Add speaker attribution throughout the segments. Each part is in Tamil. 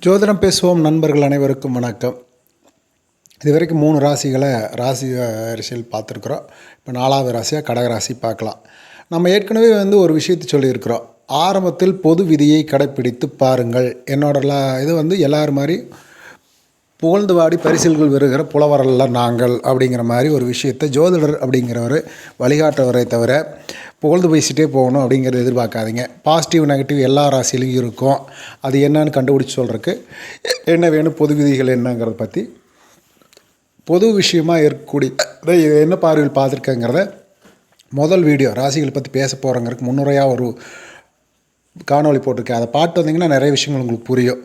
Speaker 1: ஜோதிடம் பேசுவோம் நண்பர்கள் அனைவருக்கும் வணக்கம். இது வரைக்கும் மூணு ராசிகளை ராசி அரசியல் பார்த்துருக்குறோம். இப்போ நாலாவது ராசியாக கடகராசி பார்க்கலாம். நம்ம ஏற்கனவே வந்து ஒரு விஷயத்தை சொல்லியிருக்கிறோம். ஆரம்பத்தில் பொது விதியை கடைப்பிடித்து பாருங்கள். என்னோட லா- இது வந்து எல்லோரும் மாதிரி புகழ்ந்து வாடி பரிசில்கள் வருகிற புலவரல்ல நாங்கள் அப்படிங்கிற மாதிரி ஒரு விஷயத்தை ஜோதிடர் அப்படிங்கிறவர் வழிகாட்டுவரை தவிர புகழ்ந்து பேசிகிட்டே போகணும் அப்படிங்கிறத எதிர்பார்க்காதீங்க. பாசிட்டிவ் நெகட்டிவ் எல்லா ராசியிலையும் இருக்கும். அது என்னன்னு கண்டுபிடிச்சி சொல்கிறதுக்கு என்ன வேணும் பொது விதிகள் என்னங்கிறத பற்றி பொது விஷயமாக இருக்கக்கூடிய அதை என்ன பார்வையில் பார்த்துருக்கேங்கிறத முதல் வீடியோ ராசிகளை பற்றி பேச போகிறங்கிறதுக்கு முன்னுரையாக ஒரு காணொலி போட்டிருக்கேன். அதை பாட்டு வந்தீங்கன்னா நிறைய விஷயங்கள் உங்களுக்கு புரியும்.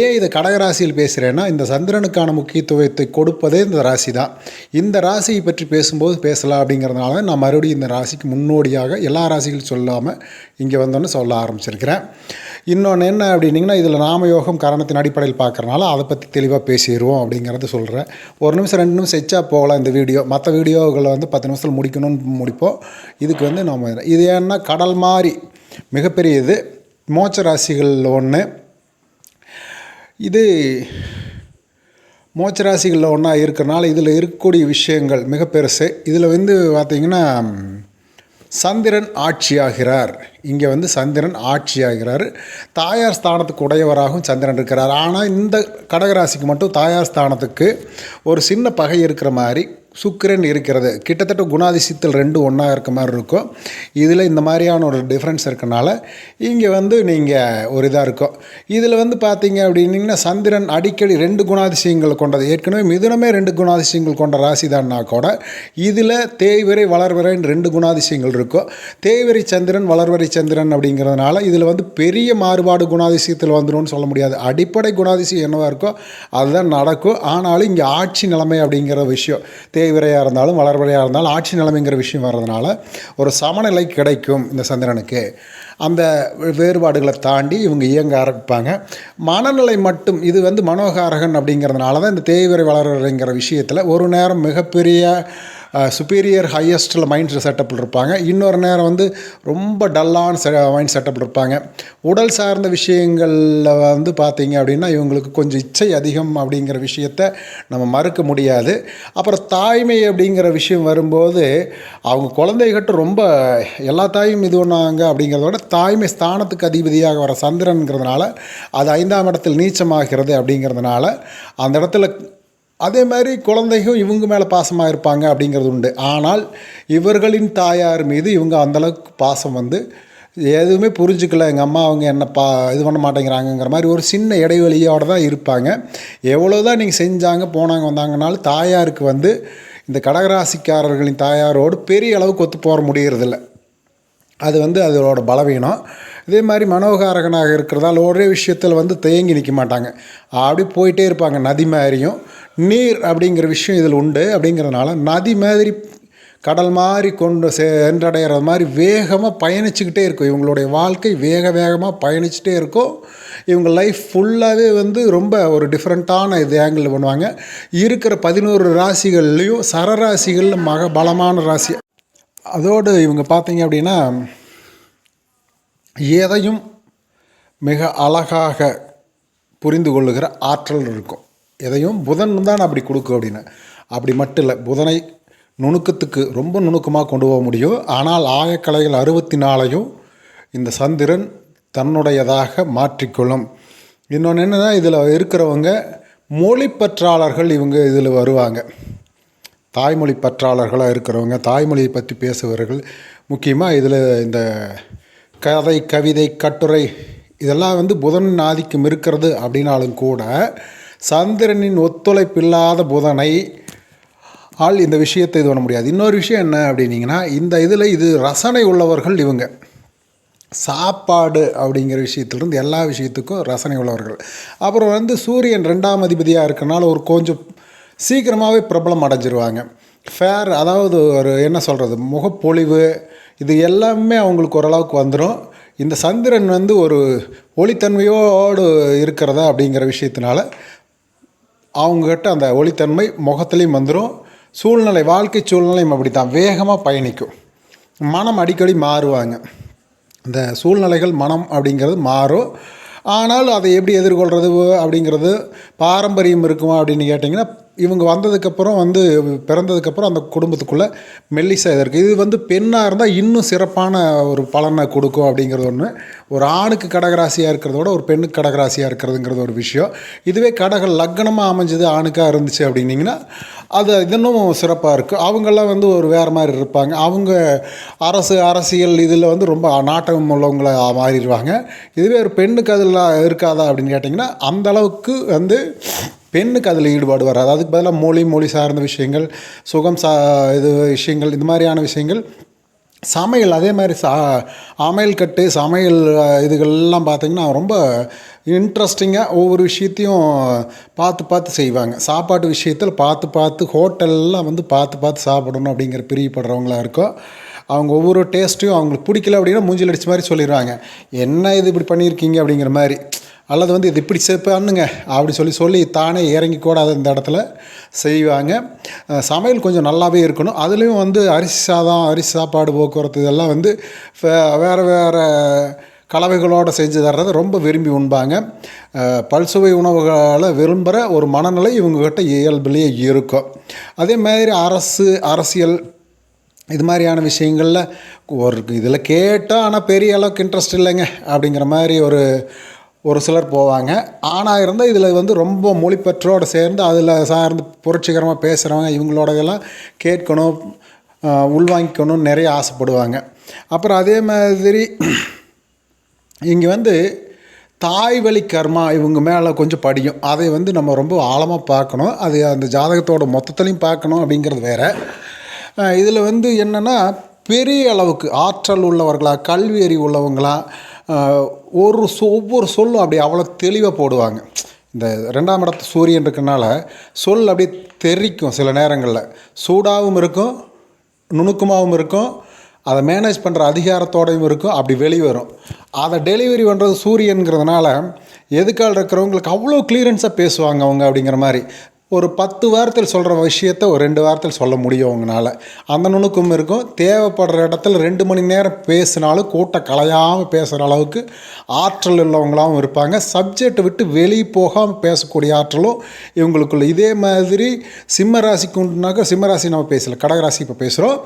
Speaker 1: ஏன் இதை கடகராசியில் பேசுகிறேன்னா இந்த சந்திரனுக்கான முக்கியத்துவத்தை கொடுப்பதே இந்த ராசி தான் இந்த ராசியை பற்றி பேசும்போது பேசலாம் அப்படிங்கிறதுனால நான் மறுபடியும் இந்த ராசிக்கு முன்னோடியாக எல்லா ராசிகளும் சொல்லாமல் இங்கே வந்தோன்னு சொல்ல ஆரம்பிச்சிருக்கிறேன். இன்னொன்று என்ன அப்படின்னிங்கன்னா இதில் நாமயோகம் காரணத்தின் அடிப்படையில் பார்க்குறனால அதை பற்றி தெளிவாக பேசிடுவோம் அப்படிங்கிறத சொல்கிறேன் ஒரு நிமிஷம் ரெண்டு நிமிஷம் எச்சா போகலாம் இந்த வீடியோ. மற்ற வீடியோகளை வந்து பத்து நிமிஷத்தில் முடிக்கணும்னு முடிப்போம். இதுக்கு வந்து நம்ம இது ஏன்னா கடல் மாதிரி மிகப்பெரிய இது. மோட்ச ராசிகளில் ஒன்று இது மோட்ச ராசிகளில் ஒன்றா இருக்கிறனால இதில் இருக்கக்கூடிய விஷயங்கள் மிக பெருசு. இதில் வந்து பார்த்திங்கன்னா சந்திரன் ஆட்சியாகிறார். இங்கே வந்து சந்திரன் ஆட்சியாகிறார். தாயார் ஸ்தானத்துக்கு உடையவராகவும் சந்திரன் இருக்கிறார். ஆனால் இந்த கடகராசிக்கு மட்டும் தாயார் ஸ்தானத்துக்கு ஒரு சின்ன பகை இருக்கிற மாதிரி சுக்கிரன் இருக்கிறது. கிட்டத்தட்ட குணாதிசயத்தில் ரெண்டு ஒன்றா இருக்க மாதிரி இருக்கும். இதில் இந்த மாதிரியான ஒரு டிஃப்ரென்ஸ் இருக்கனால இங்கே வந்து நீங்கள் ஒரு இதாக இருக்கும் இதில் வந்து பார்த்தீங்க அப்படின்னிங்கன்னா சந்திரன் அடிக்கடி ரெண்டு குணாதிசயங்கள் கொண்டது. ஏற்கனவே மிதுனமே ரெண்டு குணாதிசயங்கள் கொண்ட ராசி தான்னா கூட இதில் தேய்வரை வளர்வரைன்னு ரெண்டு குணாதிசயங்கள் இருக்கும் தேய்வரை சந்திரன் வளர்வரை சந்திரன் அப்படிங்கிறதுனால இதில் வந்து பெரிய மாறுபாடு குணாதிசயத்தில் வந்துடும்னு சொல்ல முடியாது. அடிப்படை குணாதிசயம் என்னவாக இருக்கோ அதுதான் நடக்கும். ஆனாலும் இங்கே ஆட்சி நிலைமை அப்படிங்கிற விஷயம். தேய்விரையாக இருந்தாலும் வளர்வரையாக இருந்தாலும் ஆட்சி நிலைமைங்கிற விஷயம் வர்றதுனால ஒரு சமநிலை கிடைக்கும் இந்த சந்திரனுக்கு. அந்த வேறுபாடுகளை தாண்டி இவங்க இயங்க ஆரம்பிப்பாங்க. மனநிலை மட்டும் இது வந்து மனோகாரகன் அப்படிங்கிறதுனால தான் இந்த தேய்விரை வளர்கிற விஷயத்தில் ஒரு நேரம் மிகப்பெரிய சுப்பீரியர் ஹையஸ்ட்டில் மைண்ட் செட்டப்பில் இருப்பாங்க. இன்னொரு நேரம் வந்து ரொம்ப டல்லான செ மைண்ட் செட்டப்பில் இருப்பாங்க. உடல் சார்ந்த விஷயங்களில் வந்து பார்த்தீங்க அப்படின்னா இவங்களுக்கு கொஞ்சம் இச்சை அதிகம் அப்படிங்கிற விஷயத்த நம்ம மறுக்க முடியாது. அப்புறம் தாய்மை அப்படிங்கிற விஷயம் வரும்போது அவங்க குழந்தைகிட்ட ரொம்ப எல்லா தாயும் இது பண்ணாங்க அப்படிங்கிறத விட தாய்மை ஸ்தானத்துக்கு அதிபதியாக வர சந்திரன்கிறதுனால அது ஐந்தாம் இடத்தில் நீச்சமாகிறது அப்படிங்கிறதுனால அந்த இடத்துல அதே மாதிரி குழந்தைகள் இவங்க மேலே பாசமாக இருப்பாங்க அப்படிங்கிறது உண்டு. ஆனால் இவர்களின் தாயார் மீது இவங்க அந்தளவுக்கு பாசம் வந்து எதுவுமே புரிஞ்சுக்கல. எங்கள் அம்மா அவங்க என்ன பா இது பண்ண மாட்டேங்கிறாங்கங்கிற மாதிரி ஒரு சின்ன இடைவெளியோடு தான் இருப்பாங்க. எவ்வளோ தான் நீங்கள் செஞ்சாங்க போனாங்க வந்தாங்கனாலும் தாயாருக்கு வந்து இந்த கடகராசிக்காரர்களின் தாயாரோடு பெரிய அளவுக்கு ஒத்து போக முடியறதில்ல. அது வந்து அதோட பலவீனம். இதே மாதிரி மனோகாரகனாக இருக்கிறதால ஒரே விஷயத்தில் வந்து தேங்கி நிற்க மாட்டாங்க. அப்படி போயிட்டே இருப்பாங்க. நதி மாதிரியும் நீர் அப்படிங்கிற விஷயம் இதில் உண்டு அப்படிங்கிறதுனால நதி மாதிரி கடல் மாதிரி கொண்டு சென்றடைகிற மாதிரி வேகமாக பயணிச்சுக்கிட்டே இருக்கும். இவங்களுடைய வாழ்க்கை வேக வேகமாக பயணிச்சுட்டே இருக்கும். இவங்க லைஃப் ஃபுல்லாகவே வந்து ரொம்ப ஒரு டிஃப்ரெண்ட்டான இது ஆங்கிள் பண்ணுவாங்க. இருக்கிற பதினோரு ராசிகள்லேயும் சரராசிகள் மக பலமான ராசி. அதோடு இவங்க பார்த்தீங்க அப்படின்னா எதையும் மிக அழகாக புரிந்து கொள்ளுகிற ஆற்றல் இருக்கும். எதையும் புதன் தான் அப்படி கொடுக்கும் அப்படின்னு. அப்படி மட்டும் இல்லை புதனை நுணுக்கத்துக்கு ரொம்ப நுணுக்கமாக கொண்டு போக முடியும். ஆனால் ஆயக்கலைகள் அறுபத்தி நாலையும் இந்த சந்திரன் தன்னுடையதாக மாற்றிக்கொள்ளும். இன்னொன்று என்னென்னா இதில் இருக்கிறவங்க மொழி பற்றாளர்கள் இவங்க இதில் வருவாங்க. தாய்மொழி பற்றாளர்களாக இருக்கிறவங்க தாய்மொழியை பற்றி பேசுபவர்கள். முக்கியமாக இதில் இந்த கதை கவிதை கட்டுரை இதெல்லாம் வந்து புதன் ஆதிக்கம் இருக்கிறது அப்படின்னாலும் கூட சந்திரனின் ஒத்துழைப்பில்லாத புதனை ஆள் இந்த விஷயத்தை இது பண்ண முடியாது. இன்னொரு விஷயம் என்ன அப்படின்னிங்கன்னா இந்த இதில் இது ரசனை உள்ளவர்கள் இவங்க. சாப்பாடு அப்படிங்கிற விஷயத்துலேருந்து எல்லா விஷயத்துக்கும் ரசனை உள்ளவர்கள். அப்புறம் வந்து சூரியன் ரெண்டாம் அதிபதியாக இருக்கனால ஒரு கொஞ்சம் சீக்கிரமாகவே பிரபலம் அடைஞ்சிருவாங்க. ஃபேர் அதாவது ஒரு என்ன சொல்கிறது முகப்பொழிவு இது எல்லாமே அவங்களுக்கு ஓரளவுக்கு வந்துடும் இந்த சந்திரன் வந்து ஒரு ஒளித்தன்மையோடு இருக்கிறதா அப்படிங்கிற விஷயத்தினால அவங்கக்கிட்ட அந்த ஒளித்தன்மை முகத்துலேயும் வந்துடும் சூழ்நிலை வாழ்க்கை சூழ்நிலையும் அப்படி தான் வேகமாக பயணிக்கும். மனம் அடிக்கடி மாறுவாங்க. இந்த சூழ்நிலைகள் மனம் அப்படிங்கிறது மாறும். ஆனால் அதை எப்படி எதிர்கொள்கிறது அப்படிங்கிறது பாரம்பரியம் இருக்குமா அப்படின்னு கேட்டிங்கன்னா இவங்க வந்ததுக்கப்புறம் வந்து பிறந்ததுக்கப்புறம் அந்த குடும்பத்துக்குள்ளே மெல்லிசாக இருக்குது இது வந்து பெண்ணாக இருந்தால் இன்னும் சிறப்பான ஒரு பலனை கொடுக்கும் அப்படிங்கிறது ஒன்று ஒரு ஆணுக்கு கடகராசியாக இருக்கிறதோட ஒரு பெண்ணுக்கு கடகராசியாக இருக்கிறதுங்கிறது ஒரு விஷயம். இதுவே கடக லக்னமாக அமைஞ்சது ஆணுக்காக இருந்துச்சு அப்படின்னிங்கன்னா அது இன்னும் சிறப்பாக இருக்கும் அவங்கெல்லாம் வந்து ஒரு வேறு மாதிரி இருப்பாங்க. அவங்க அரசு அரசியல் இதில் வந்து ரொம்ப நாட்டம் உள்ளவங்களாக மாறிடுவாங்க. இதுவே ஒரு பெண்ணுக்கு அதில் இருக்காதா அப்படின்னு கேட்டிங்கன்னா அந்த அளவுக்கு வந்து பெண்ணுக்கு அதில் ஈடுபாடு வராது. அதுக்கு பதிலாக மொழி மொழி சார்ந்த விஷயங்கள் சுகம் சா இது விஷயங்கள் இந்த மாதிரியான விஷயங்கள் சமையல் அதே மாதிரி சா சமையல் கட்டு சமையல் இதுகள்லாம் பார்த்திங்கன்னா ரொம்ப இன்ட்ரெஸ்டிங்காக ஒவ்வொரு விஷயத்தையும் பார்த்து பார்த்து செய்வாங்க. சாப்பாட்டு விஷயத்தில் பார்த்து பார்த்து ஹோட்டல்லாம் வந்து பார்த்து பார்த்து சாப்பிடணும் அப்படிங்கிற பிரியப்படுறவங்களா இருக்கோ அவங்க ஒவ்வொரு டேஸ்ட்டையும் அவங்களுக்கு பிடிக்கல அப்படின்னா மூஞ்சில் அடித்த மாதிரி சொல்லிடுவாங்க. என்ன இது இப்படி பண்ணியிருக்கீங்க? அப்படிங்கிற மாதிரி. அல்லது வந்து இது இப்படி சே பண்ணுங்க அப்படி சொல்லி சொல்லி தானே இறங்கி கூட இந்த இடத்துல செய்வாங்க. சமையல் கொஞ்சம் நல்லாவே இருக்கணும். அதுலேயும் வந்து அரிசி சாதம் அரிசி சாப்பாடு போக்குவரத்து இதெல்லாம் வந்து வேறு வேறு கலவைகளோடு செஞ்சு தர்றதை ரொம்ப விரும்பி உண்பாங்க. பல்சுவை உணவுகளை விரும்புகிற ஒரு மனநிலை இவங்ககிட்ட இயல்புலேயே இருக்கும். அதே மாதிரி அரசு அரசியல் இது மாதிரியான விஷயங்களில் ஒரு இதில் கேட்டால் ஆனால் பெரிய அளவுக்கு இன்ட்ரெஸ்ட் இல்லைங்க அப்படிங்கிற மாதிரி ஒரு ஒரு சிலர் போவாங்க. ஆணாக இருந்தால் இதில் வந்து ரொம்ப மொழிப்பற்றோடு சேர்ந்து அதில் சார்ந்து புரட்சிகரமாக பேசுகிறவங்க இவங்களோடதெல்லாம் கேட்கணும் உள்வாங்கிக்கணும்னு நிறைய ஆசைப்படுவாங்க. அப்புறம் அதே மாதிரி இங்கே வந்து தாய் வழி கர்மா இவங்க மேலே கொஞ்சம் படியும். அதை வந்து நம்ம ரொம்ப ஆழமாக பார்க்கணும். அது அந்த ஜாதகத்தோட மொத்தத்துலேயும் பார்க்கணும் அப்படிங்கிறது வேற. இதில் வந்து என்னென்னா பெரிய அளவுக்கு ஆற்றல் உள்ளவர்களா கல்வி அறிவு உள்ளவங்களா ஒரு சொ ஒவ்வொரு சொல்லும் அப்படி அவ்வளோ தெளிவாக போடுவாங்க. இந்த ரெண்டாம் இடத்து சூரியன் இருக்கனால சொல் அப்படியே தெரிக்கும் சில நேரங்களில். சூடாகவும் இருக்கும் நுணுக்கமாகவும் இருக்கும் அதை மேனேஜ் பண்ணுற அதிகாரத்தோடையும் இருக்கும் அப்படி வெளிவரும் அதை டெலிவரி பண்ணுறது சூரியனுங்கிறதுனால எதுக்கால் இருக்கிறவங்களுக்கு அவ்வளோ கிளியரன்ஸாக பேசுவாங்க அவங்க அப்படிங்கிற மாதிரி. ஒரு பத்து வாரத்தில் சொல்கிற விஷயத்த ஒரு ரெண்டு வாரத்தில் சொல்ல முடியும் உங்களால். அந்த நுணுக்கம் இருக்கும். தேவைப்படுற இடத்துல ரெண்டு மணி நேரம் பேசினாலும் கூட்ட கலையாமல் பேசுகிற அளவுக்கு ஆற்றல் உள்ளவங்களாகவும் இருப்பாங்க. சப்ஜெக்ட் விட்டு வெளியே போகாமல் பேசக்கூடிய ஆற்றலும் இவங்களுக்குள்ள. இதே மாதிரி சிம்ம ராசிக்கு உண்டுனாக்க சிம்மராசி நம்ம பேசல. கடகராசி இப்போ பேசுகிறோம்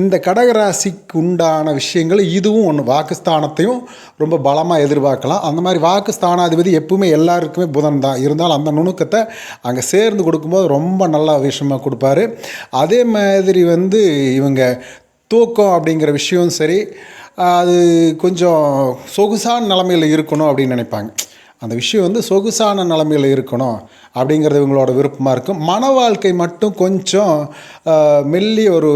Speaker 1: இந்த கடகராசிக்கு உண்டான விஷயங்கள் இதுவும் ஒன்று வாக்குஸ்தானத்தையும் ரொம்ப பலமாக எதிர்பார்க்கலாம். அந்த மாதிரி வாக்குஸ்தானாதிபதி எப்பவுமே எல்லாருக்குமே புதன் தான். இருந்தாலும் அந்த நுணுக்கத்தை அங்கே சேர்ந்து கொடுக்கும்போது ரொம்ப நல்ல விஷயமாக கொடுப்பாரு. அதே மாதிரி வந்து இவங்க தூக்கம் அப்படிங்கிற விஷயம் சரி அது கொஞ்சம் சொகுசான நிலமையில் இருக்கணும் அப்படின்னு நினைப்பாங்க. அந்த விஷயம் வந்து சொகுசான நிலமையில் இருக்கணும். அப்படிங்கிறது இவங்களோட விருப்பமாக இருக்கும் மன வாழ்க்கை மட்டும் கொஞ்சம் மெல்லி ஒரு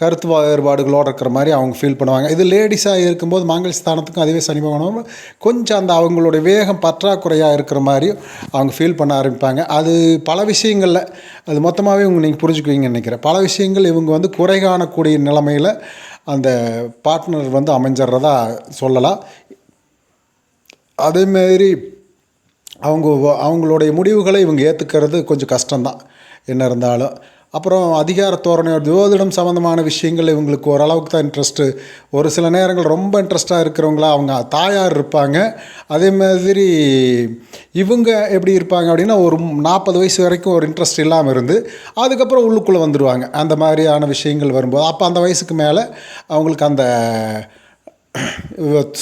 Speaker 1: கருத்து வேறுபாடுகளோடு இருக்கிற மாதிரி அவங்க ஃபீல் பண்ணுவாங்க. இது லேடிஸாக இருக்கும்போது மாங்கல் ஸ்தானத்துக்கும் அதுவே சனி பகவானும் கொஞ்சம் அந்த அவங்களுடைய வேகம் பற்றாக்குறையாக இருக்கிற மாதிரி அவங்க ஃபீல் பண்ண ஆரம்பிப்பாங்க. அது பல விஷயங்களில் அது மொத்தமாகவே இவங்க நீங்கள் புரிஞ்சுக்குவீங்கன்னு நினைக்கிறேன். பல விஷயங்கள் இவங்க வந்து குறை காணக்கூடிய நிலைமையில் அந்த பார்ட்னர் வந்து அமைஞ்சிடுறதா சொல்லலாம். அதேமாரி அவங்க அவங்களுடைய முடிவுகளை இவங்க ஏற்றுக்கிறது கொஞ்சம் கஷ்டம்தான். என்ன இருந்தாலும். அப்புறம் அதிகார தோரணை ஜோதிடம் சம்மந்தமான விஷயங்கள் இவங்களுக்கு ஓரளவுக்கு தான் இன்ட்ரெஸ்ட்டு ஒரு சில நேரங்கள் ரொம்ப இன்ட்ரெஸ்ட்டாக இருக்கிறவங்களா அவங்க தாயார் இருப்பாங்க. அதே மாதிரி இவங்க எப்படி இருப்பாங்க அப்படின்னா ஒரு நாற்பது வயசு வரைக்கும் ஒரு இன்ட்ரெஸ்ட் இல்லாமல் இருந்து அதுக்கப்புறம் உள்ளுக்குள்ளே வந்துடுவாங்க அந்த மாதிரியான விஷயங்கள் வரும்போது. அப்போ அந்த வயசுக்கு மேலே அவங்களுக்கு அந்த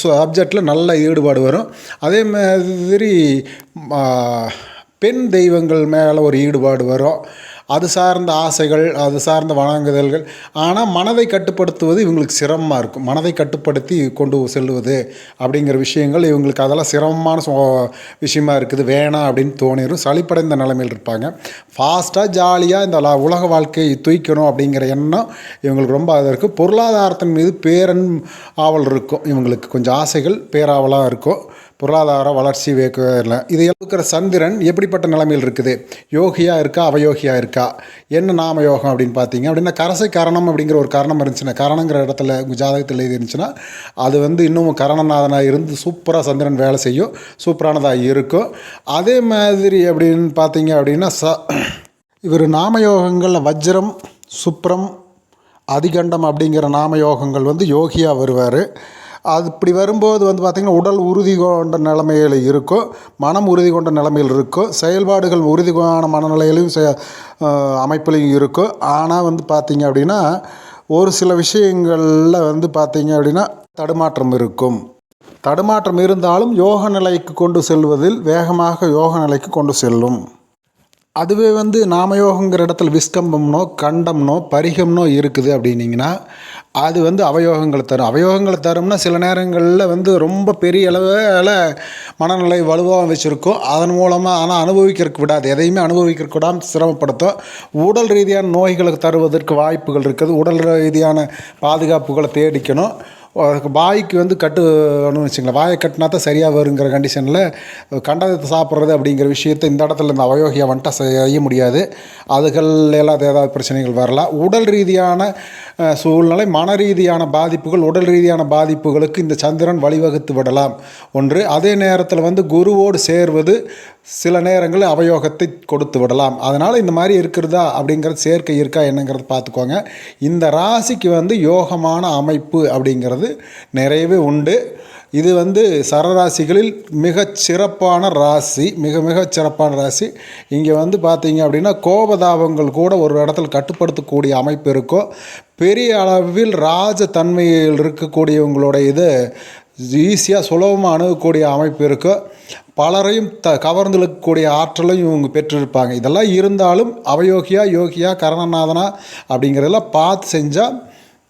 Speaker 1: சப்ஜெக்டில் நல்ல ஈடுபாடு வரும். அதே மாதிரி பெண் தெய்வங்கள் மேலே ஒரு ஈடுபாடு வரும். அது சார்ந்த ஆசைகள் அது சார்ந்த வணங்குதல்கள் ஆனால் மனதை கட்டுப்படுத்துவது இவங்களுக்கு சிரமமாக இருக்கும். மனதை கட்டுப்படுத்தி கொண்டு செல்வது அப்படிங்கிற விஷயங்கள் இவங்களுக்கு அதெல்லாம் சிரமமான சோ விஷயமா இருக்குது. வேணாம் அப்படின்னு தோணிடும் சளிப்படைந்த நிலைமையில் இருப்பாங்க. ஃபாஸ்ட்டாக ஜாலியாக இந்த உலக வாழ்க்கையை தூய்க்கணும் அப்படிங்கிற எண்ணம் இவங்களுக்கு ரொம்ப அது இருக்குது பொருளாதாரத்தின் மீது பேரன் ஆவல் இருக்கும். இவங்களுக்கு கொஞ்சம் ஆசைகள் பேராவலாக இருக்கும். பொருளாதார வளர்ச்சி இல்லை. இதை இருக்கிற சந்திரன் எப்படிப்பட்ட நிலைமையில் இருக்குது? யோகியா இருக்கா அவயோகியா இருக்கா? என்ன நாம யோகம் அப்படின்னு பார்த்தீங்க அப்படின்னா கரசை கரணம் அப்படிங்கிற ஒரு காரணம் இருந்துச்சுன்னா கரணங்கிற இடத்துல உங்கள் ஜாதகத்தில் எழுதி இருந்துச்சுன்னா அது வந்து இன்னும் கரணநாதனாக இருந்து சூப்பராக சந்திரன் வேலை செய்யும் சூப்பரானதாக இருக்கும். அதே மாதிரி அப்படின்னு பார்த்தீங்க அப்படின்னா ச இவர் நாமயோகங்களில் வஜ்ரம் சுப்ரம் அதிகண்டம் அப்படிங்கிற நாமயோகங்கள் வந்து யோகியாக வருவார். அது இப்படி வரும்போது வந்து பார்த்திங்கன்னா உடல் உறுதி கொண்ட நிலைமையில் இருக்கும் மனம் உறுதி கொண்ட நிலைமையில் இருக்கும் செயல்பாடுகள் உறுதியான மனநிலையிலையும் செ அமைப்புலையும் இருக்கும் ஆனால் வந்து பார்த்திங்க அப்படின்னா ஒரு சில விஷயங்களில் வந்து பார்த்திங்க அப்படின்னா தடுமாற்றம் இருக்கும். தடுமாற்றம் இருந்தாலும் யோக நிலைக்கு கொண்டு செல்வதில் வேகமாக யோக நிலைக்கு கொண்டு செல்லும். அதுவே வந்து நாமயோகங்கிற இடத்துல விஸ்கம்பம்னோ கண்டம்னோ பரிகம்னோ இருக்குது அப்படின்னிங்கன்னா அது வந்து அவயோகங்களை தரும். அவயோகங்களை தரும்னா சில நேரங்களில் வந்து ரொம்ப பெரிய அளவில் மனநிலை வலுவாக வச்சுருக்கோம். அதன் மூலமாக ஆனால் அனுபவிக்கிறதுக்கு விடாது. எதையுமே அனுபவிக்கிறதுக்கு விடாமல் சிரமப்படுத்தும் உடல் ரீதியான நோய்களுக்கு தருவதற்கு வாய்ப்புகள் இருக்குது. உடல் ரீதியான பாதுகாப்புகளை தேடிக்கணும். வாய்க்கு வந்து கட்டுன்னு வச்சுங்களேன். வாயை கட்டினா தான் சரியாக வருங்கிற கண்டிஷனில் கண்டத்தை சாப்பிட்றது அப்படிங்கிற விஷயத்தை இந்த இடத்துல இந்த அவயோகியாக வந்துட்டா செய்ய முடியாது. அதுகள் எல்லாம் ஏதாவது பிரச்சனைகள் வரலாம். உடல் ரீதியான சூழ்நிலை மன ரீதியான பாதிப்புகள் உடல் ரீதியான பாதிப்புகளுக்கு இந்த சந்திரன் வழிவகுத்து விடலாம். ஒன்று அதே நேரத்தில் வந்து குருவோடு சேர்வது சில நேரங்களில் அவயோகத்தை கொடுத்து விடலாம். அதனால் இந்த மாதிரி இருக்கிறதா அப்படிங்கிறது சேர்க்கை இருக்கா என்னங்கிறது பார்த்துக்கோங்க இந்த ராசிக்கு வந்து யோகமான அமைப்பு அப்படிங்கிறது நிறையவே உண்டு. இது வந்து சரராசிகளில் மிகச் சிறப்பான ராசி மிக மிக சிறப்பான ராசி. இங்கே வந்து பார்த்தீங்க அப்படின்னா கோபதாபங்கள் கூட ஒரு இடத்துல கட்டுப்படுத்தக்கூடிய அமைப்பு இருக்கும் பெரிய அளவில் ராஜதன்மையில் இருக்கக்கூடியவங்களோட இது ஈஸியாக சுலபமாக அணுகக்கூடிய அமைப்பு இருக்கும் பலரையும் த கவர்ந்தெழுக்கக்கூடிய ஆற்றலையும் இவங்க பெற்றிருப்பாங்க. இதெல்லாம் இருந்தாலும் அவயோகியா யோகியா கரணநாதனா அப்படிங்கிறதெல்லாம் பார்த்து செஞ்சால்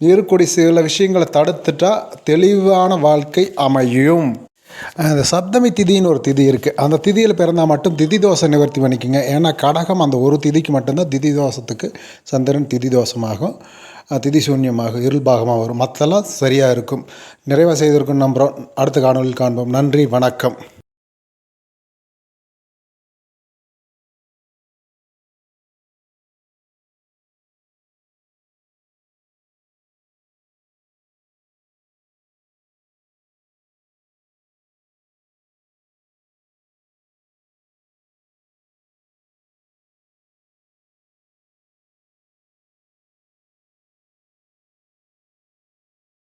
Speaker 1: இருக்கக்கூடிய சில விஷயங்களை தடுத்துட்டா தெளிவான வாழ்க்கை அமையும். அந்த சப்தமி திதின்னு ஒரு திதி இருக்குது அந்த திதியில் பிறந்தால் மட்டும் திதி தோஷம் நிவர்த்தி பண்ணிக்கோங்க. ஏன்னா கடகம் அந்த ஒரு திதிக்கு மட்டும்தான் திதி தோஷத்துக்கு சந்திரன் திதி தோஷமாகும். திதி சூன்யமாகும் இருள் பாகமாக வரும். மற்றெல்லாம் சரியாக இருக்கும். நிறைவாக செய்திருக்கும் நம்புகிறோம் அடுத்த காணொலியில் காண்போம். நன்றி வணக்கம்.